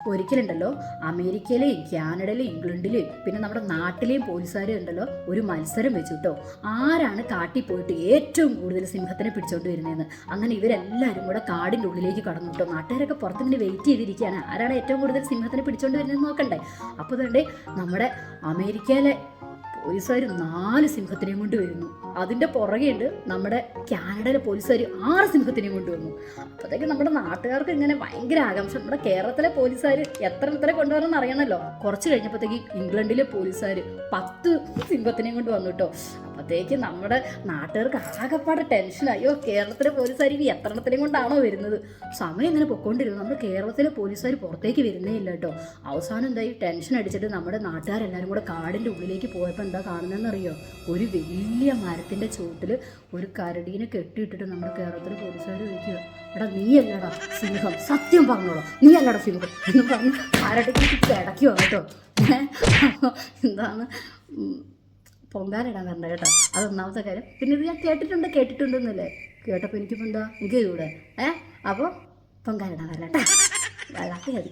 ഒരിക്കലുണ്ടല്ലോ അമേരിക്കയിലെയും കാനഡയിലെയും ഇംഗ്ലണ്ടിലെയും പിന്നെ നമ്മുടെ നാട്ടിലെയും പോലീസുകാരും ഉണ്ടല്ലോ ഒരു മത്സരം വെച്ചു കേട്ടോ ആരാണ് കാട്ടിൽ പോയിട്ട് ഏറ്റവും കൂടുതൽ സിംഹത്തിനെ പിടിച്ചോണ്ട് വരുന്നതെന്ന്? അങ്ങനെ ഇവരെല്ലാവരും കൂടെ കാടിന്റെ ഉള്ളിലേക്ക് കടന്നു കേട്ടോ നാട്ടുകാരൊക്കെ പുറത്തിങ്ങനെ വെയിറ്റ് ചെയ്തിരിക്കുകയാണ്. ആരാണ് ഏറ്റവും കൂടുതൽ സിംഹത്തിനെ പിടിച്ചോണ്ട് വരുന്നതെന്ന് നോക്കണ്ടേ? അപ്പോൾ തന്നെ നമ്മുടെ അമേരിക്കയിലെ പോലീസുകാർ നാല് സിംഹത്തിനെയും കൊണ്ട് വരുന്നു. അതിന്റെ പുറകെയുണ്ട് നമ്മുടെ കാനഡയിലെ പോലീസുകാർ ആറ് സിംഹത്തിനെയും കൊണ്ട് വന്നു അപ്പോഴത്തേക്ക് നമ്മുടെ നാട്ടുകാർക്ക് ഇങ്ങനെ ഭയങ്കര ആകാംക്ഷ. നമ്മുടെ കേരളത്തിലെ പോലീസുകാർ എത്ര എത്ര കൊണ്ടുവരണം അറിയണമല്ലോ. കുറച്ച് കഴിഞ്ഞപ്പോഴത്തേക്ക് ഇംഗ്ലണ്ടിലെ പോലീസുകാർ പത്ത് സിംഹത്തിനെയും കൊണ്ട് വന്നു കേട്ടോ. അപ്പോഴത്തേക്ക് നമ്മുടെ നാട്ടുകാർക്ക് ആകെപ്പാടെ ടെൻഷൻ അയ്യോ കേരളത്തിലെ പോലീസുകാർ എത്ര എണ്ണത്തിനെയും കൊണ്ടാണോ വരുന്നത്? സമയം ഇങ്ങനെ പൊക്കോണ്ടിരുന്നു നമ്മൾ കേരളത്തിലെ പോലീസുകാർ പുറത്തേക്ക് വരുന്നേ ഇല്ല കേട്ടോ. അവസാനം എന്തായി ടെൻഷൻ അടിച്ചിട്ട് നമ്മുടെ നാട്ടുകാരെല്ലാവരും കൂടെ കാടിന്റെ ഉള്ളിലേക്ക് പോയപ്പോൾ എന്താ കാണുന്നതെന്ന് അറിയോ? ഒരു വലിയ മരത്തിന്റെ ചുവട്ടിൽ ഒരു കരടീനെ കെട്ടിയിട്ടിട്ട് നമ്മുടെ കേരളത്തിലെ പോലീസുകാർ ചോദിക്കുക എടാ നീ അല്ലടാ സിംഹം. സത്യം പറഞ്ഞോളൂ. നീ അല്ലടാ സിംഹം എന്ന് പറഞ്ഞ് കരടിക്ക് കിടക്കുവാണ് കേട്ടോ. എന്താണ്? ഉം, പൊങ്കാലിടാൻ വരണ്ട കേട്ടോ. അത് ഒന്നാമത്തെ കാര്യം. പിന്നെ ഇത് ഞാൻ കേട്ടിട്ടുണ്ട് കേട്ടിട്ടുണ്ടെന്നല്ലേ? കേട്ടപ്പോൾ എനിക്കിപ്പോൾ എന്താ? എനിക്ക് ചൂട് ഏ? അപ്പോൾ പൊങ്കാലിടാൻ വരണ്ട കേട്ടോ. കാര്യം മതി